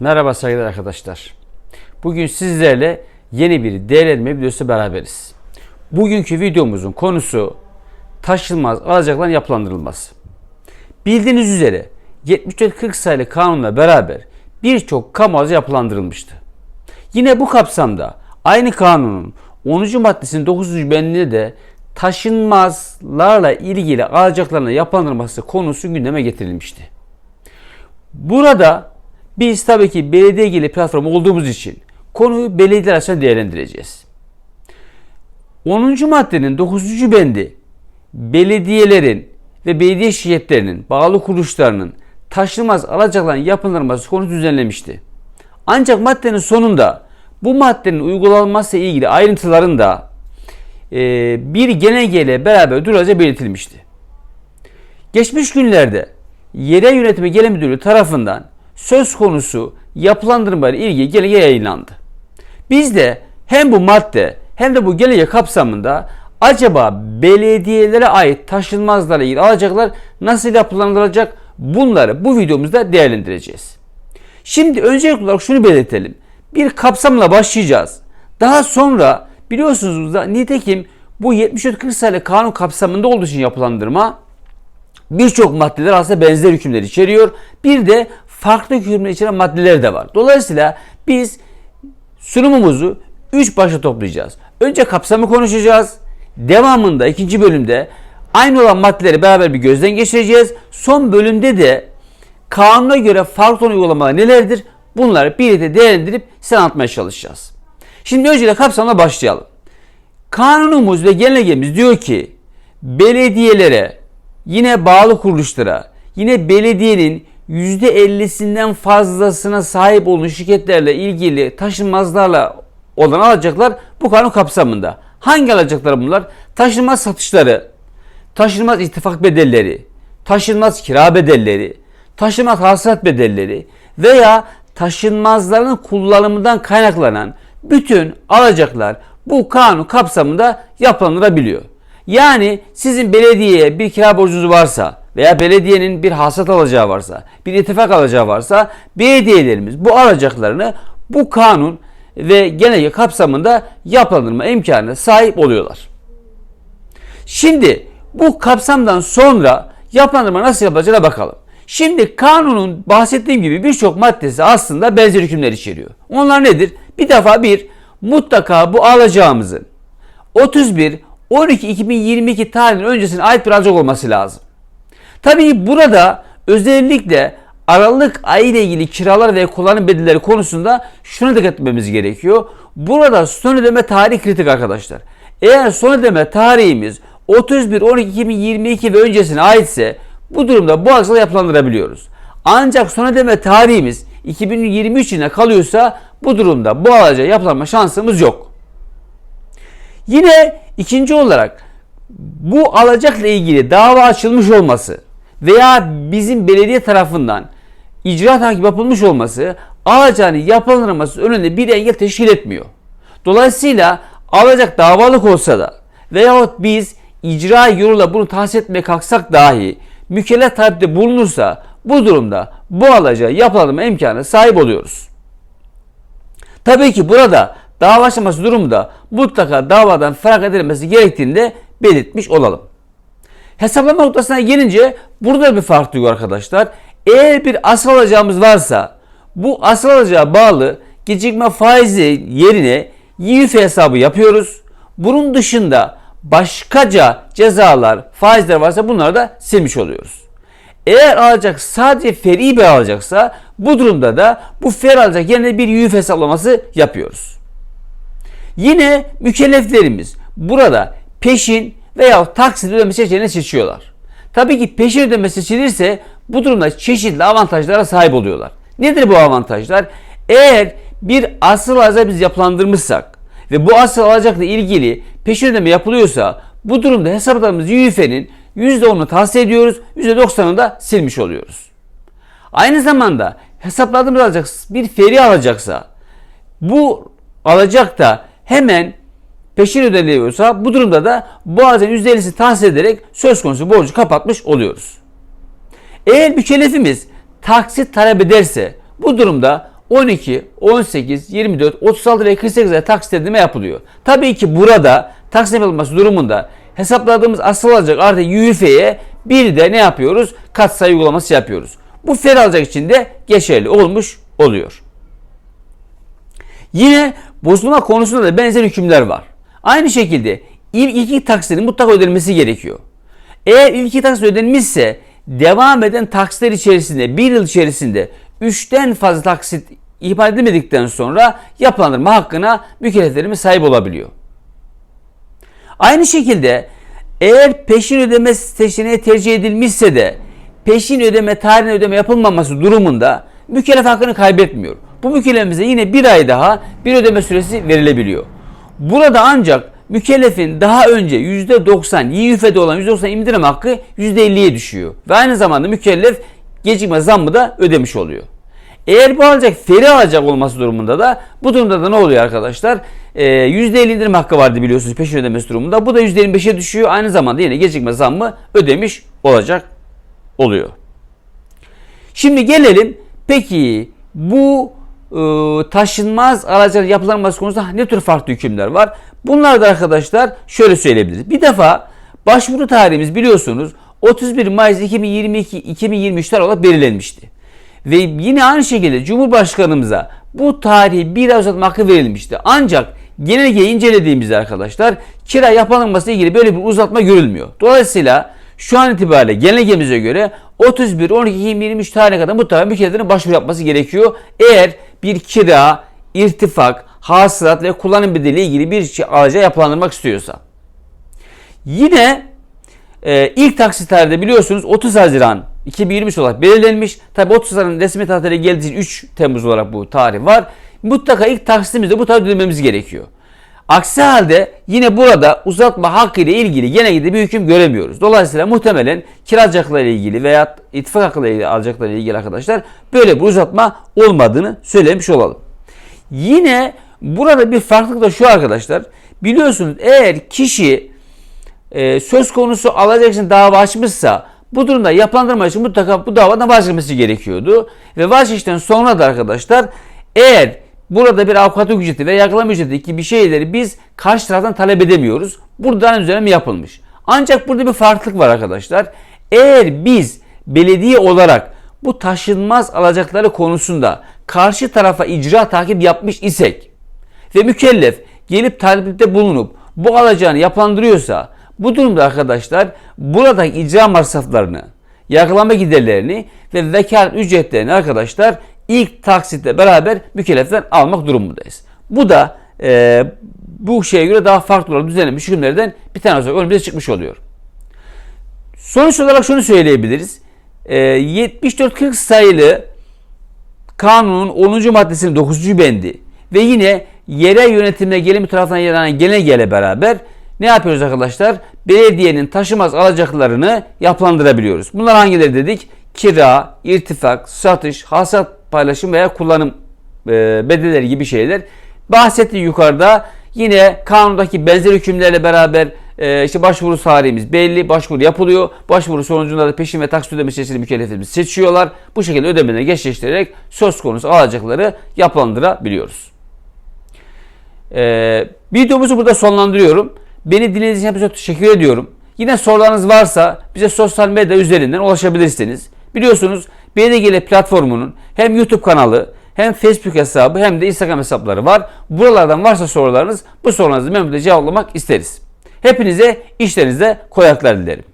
Merhaba saygıdeğer arkadaşlar. Bugün sizlerle yeni bir değerlendirme videosu beraberiz. Bugünkü videomuzun konusu taşınmaz alacakların yapılandırılması. Bildiğiniz üzere 74-40 sayılı kanunla beraber birçok kamu aracı yapılandırılmıştı. Yine bu kapsamda aynı kanunun 10. maddesinin 9. bendinde de taşınmazlarla ilgili alacaklarına yapılandırılması konusu gündeme getirilmişti. Burada biz tabii ki belediye ilgili platform olduğumuz için konuyu belediyeler arasında değerlendireceğiz. 10. maddenin 9. bendi belediyelerin ve belediye şirketlerinin, bağlı kuruluşlarının taşınmaz alacakların yapılandırılması konusu düzenlemişti. Ancak maddenin sonunda bu maddenin uygulanması ile ilgili ayrıntıların da e, bir genelgeyle beraber duracağı belirtilmişti. Geçmiş günlerde Yerel Yönetimi Genel Müdürlüğü tarafından söz konusu yapılandırma ile ilgili genelge yayınlandı. Biz de hem bu madde hem de bu genelge kapsamında acaba belediyelere ait taşınmazlarla ilgili alacaklar nasıl yapılandırılacak bunları bu videomuzda değerlendireceğiz. Şimdi öncelikli olarak şunu belirtelim. Bir kapsamla başlayacağız. Daha sonra biliyorsunuz da nitekim bu 74-40 sayılı kanun kapsamında olduğu için yapılandırma birçok maddeler aslında benzer hükümler içeriyor. Bir de farklı hükümler içeren maddeler de var. Dolayısıyla biz sunumumuzu 3 başa toplayacağız. Önce kapsamı konuşacağız. Devamında ikinci bölümde aynı olan maddeleri beraber bir gözden geçireceğiz. Son bölümde de kanuna göre farklı uygulamalar nelerdir? Bunları birlikte değerlendirip size anlatmaya çalışacağız. Şimdi öncelikle kapsamla başlayalım. Kanunumuz ve genelgemiz diyor ki belediyelere, yine bağlı kuruluşlara, yine belediyenin %50'sinden fazlasına sahip olan şirketlerle ilgili taşınmazlarla olan alacaklar bu kanun kapsamında. Hangi alacaklar bunlar? Taşınmaz satışları, taşınmaz ittifak bedelleri, taşınmaz kira bedelleri, taşınmaz hasılat bedelleri veya taşınmazların kullanımından kaynaklanan bütün alacaklar bu kanun kapsamında yapılandırabiliyor. Yani sizin belediyeye bir kira borcunuz varsa veya belediyenin bir hasat alacağı varsa, bir ittifak alacağı varsa belediyelerimiz bu alacaklarını bu kanun ve genelge kapsamında yapılandırma imkanına sahip oluyorlar. Şimdi bu kapsamdan sonra yapılandırma nasıl yapılacağına bakalım. Şimdi kanunun bahsettiğim gibi birçok maddesi aslında benzer hükümler içeriyor. Onlar nedir? Bir defa bir mutlaka bu alacağımızın 31 12 2022 tarihinin öncesine ait bir alacak olması lazım. Tabii burada özellikle Aralık ayı ile ilgili kiralar ve kullanım bedelleri konusunda şuna dikkat etmemiz gerekiyor. Burada son ödeme tarihi kritik arkadaşlar. Eğer son ödeme tarihimiz 31 12 2022 ve öncesine aitse bu durumda bu aksala yapılandırabiliyoruz. Ancak son ödeme tarihimiz 2023 yılına kalıyorsa bu durumda bu alaca yapılanma şansımız yok. Yine ikinci olarak bu alacakla ilgili dava açılmış olması veya bizim belediye tarafından icra takip yapılmış olması alacağını yapılandırılması önünde bir engel teşkil etmiyor. Dolayısıyla alacak davalık olsa da veyahut biz icra yoluyla bunu tahsis etmeye kalksak dahi mükellef talepte bulunursa bu durumda bu alacağı yapılandırma imkanı sahip oluyoruz. Tabii ki burada dava aşaması durumunda mutlaka davadan feragat edilmesi gerektiğini de belirtmiş olalım. Hesaplama noktasına gelince burada bir fark yok arkadaşlar. Eğer bir asıl alacağımız varsa bu asıl alacağı bağlı gecikme faizi yerine YÜF hesabı yapıyoruz. Bunun dışında başkaca cezalar, faizler varsa bunları da silmiş oluyoruz. Eğer alacak sadece feri bir alacaksa bu durumda da bu fer alacak yerine bir YÜF hesaplaması yapıyoruz. Yine mükelleflerimiz burada peşin veya taksit ödeme seçeneğini seçiyorlar. Tabii ki peşin ödeme seçilirse bu durumda çeşitli avantajlara sahip oluyorlar. Nedir bu avantajlar? Eğer bir asıl alacak biz yapılandırmışsak ve bu asıl alacakla ilgili peşin ödeme yapılıyorsa bu durumda hesapladığımız YÜF'nin %10'unu tahsil ediyoruz, %90'ını da silmiş oluyoruz. Aynı zamanda hesapladığımız alacak bir feri alacaksa bu alacak da hemen peşin ödeniyorsa bu durumda da alacağın %50'sini tahsil ederek söz konusu borcu kapatmış oluyoruz. Eğer mükellefimiz taksit talep ederse bu durumda 12, 18, 24, 36 ve 48 ay taksit ödeme yapılıyor. Tabii ki burada taksit yapılması durumunda hesapladığımız asıl alacak artı YÜFE'ye bir de ne yapıyoruz? Katsayı uygulaması yapıyoruz. Bu fer alacak için de geçerli olmuş oluyor. Yine bozulma konusunda da benzer hükümler var. Aynı şekilde ilk iki taksitin mutlaka ödenmesi gerekiyor. Eğer ilk iki taksit ödenmişse devam eden taksitler içerisinde bir yıl içerisinde 3'ten fazla taksit ihbar edilmedikten sonra yapılandırma hakkına mükelleflerimiz sahip olabiliyor. Aynı şekilde eğer peşin ödeme seçeneği tercih edilmişse de peşin ödeme tarihine ödeme yapılmaması durumunda mükellef hakkını kaybetmiyor. Bu mükellefimize yine bir ay daha bir ödeme süresi verilebiliyor. Burada ancak mükellefin daha önce %90 YÜFE'de olan %90 indirim hakkı %50'ye düşüyor. Ve aynı zamanda mükellef gecikme zammı da ödemiş oluyor. Eğer bu alacak feri alacak olması durumunda da bu durumda da ne oluyor arkadaşlar? Ee, %50 indirim hakkı vardı biliyorsunuz peşin ödemesi durumunda. Bu da %25'e düşüyor. Aynı zamanda yine gecikme zammı ödemiş olacak oluyor. Şimdi gelelim peki bu taşınmaz aracın yapılanması konusunda ne tür farklı hükümler var? Bunlar da arkadaşlar şöyle söyleyebiliriz. Bir defa başvuru tarihimiz biliyorsunuz 31 Mayıs 2022 2023 tarih olarak belirlenmişti. Ve yine aynı şekilde Cumhurbaşkanımıza bu tarihi bir ay uzatma hakkı verilmişti. Ancak genelgeyi incelediğimizde arkadaşlar kira yapılanması ile ilgili böyle bir uzatma görülmüyor. Dolayısıyla şu an itibariyle genelgemize göre 31 12 2023 tarihine kadar mutlaka mükelleflerin başvuru yapması gerekiyor. Eğer bir kira, irtifak, hasılat ve kullanım bedeli ilgili bir şey alacağı yapılandırmak istiyorsa. Yine e, ilk taksit tarihi de biliyorsunuz 30 Haziran 2023 olarak belirlenmiş. Tabi 30 Haziran resmi tarihleri geldiği için 3 Temmuz olarak bu tarih var. Mutlaka ilk taksitimizde bu tarih ödememiz gerekiyor. Aksi halde yine burada uzatma hakkı ile ilgili genellikle bir hüküm göremiyoruz. Dolayısıyla muhtemelen kiracaklarla ilgili veya ittifak hakkıyla ilgili alacaklarla ilgili arkadaşlar böyle bir uzatma olmadığını söylemiş olalım. Yine burada bir farklılık da şu arkadaşlar. Biliyorsunuz eğer kişi e, söz konusu alacak için dava açmışsa bu durumda yapılandırma için mutlaka bu davadan vazgeçmesi gerekiyordu. Ve vazgeçtikten sonra da arkadaşlar eğer burada bir avukat ücreti ve yargılama ücreti gibi şeyleri biz karşı taraftan talep edemiyoruz. Buradan düzenleme yapılmış. Ancak burada bir farklılık var arkadaşlar. Eğer biz belediye olarak bu taşınmaz alacakları konusunda karşı tarafa icra takip yapmış isek ve mükellef gelip talepte bulunup bu alacağını yapılandırıyorsa bu durumda arkadaşlar buradaki icra masraflarını, yargılama giderlerini ve vekalet ücretlerini arkadaşlar ilk taksitle beraber mükelleften almak durumundayız. Bu da e, bu şeye göre daha farklı olarak düzenlenmiş hükümlerden bir tanesi olarak önümüze çıkmış oluyor. Sonuç olarak şunu söyleyebiliriz. E, 7440 sayılı kanunun 10. maddesinin 9. bendi ve yine yerel yönetimle gelimi tarafından yayınlanan genelgeyle beraber ne yapıyoruz arkadaşlar? Belediyenin taşımaz alacaklarını yapılandırabiliyoruz. Bunlar hangileri dedik? Kira, irtifak, satış, hasat paylaşım veya kullanım e, bedelleri gibi şeyler. Bahsettiğim yukarıda yine kanundaki benzer hükümlerle beraber e, işte başvuru tarihimiz belli. Başvuru yapılıyor. Başvuru sonucunda da peşin ve taksit ödeme seçili mükelleflerimiz seçiyorlar. Bu şekilde ödemeleri geçleştirerek söz konusu alacakları yapılandırabiliyoruz. E, videomuzu burada sonlandırıyorum. Beni dinlediğiniz için hepinize teşekkür ediyorum. Yine sorularınız varsa bize sosyal medya üzerinden ulaşabilirsiniz. Biliyorsunuz BDGL platformunun hem YouTube kanalı hem Facebook hesabı hem de Instagram hesapları var. Buralardan varsa sorularınız bu sorularınızı memnuniyetle cevaplamak isteriz. Hepinize işlerinizde kolaylıklar dilerim.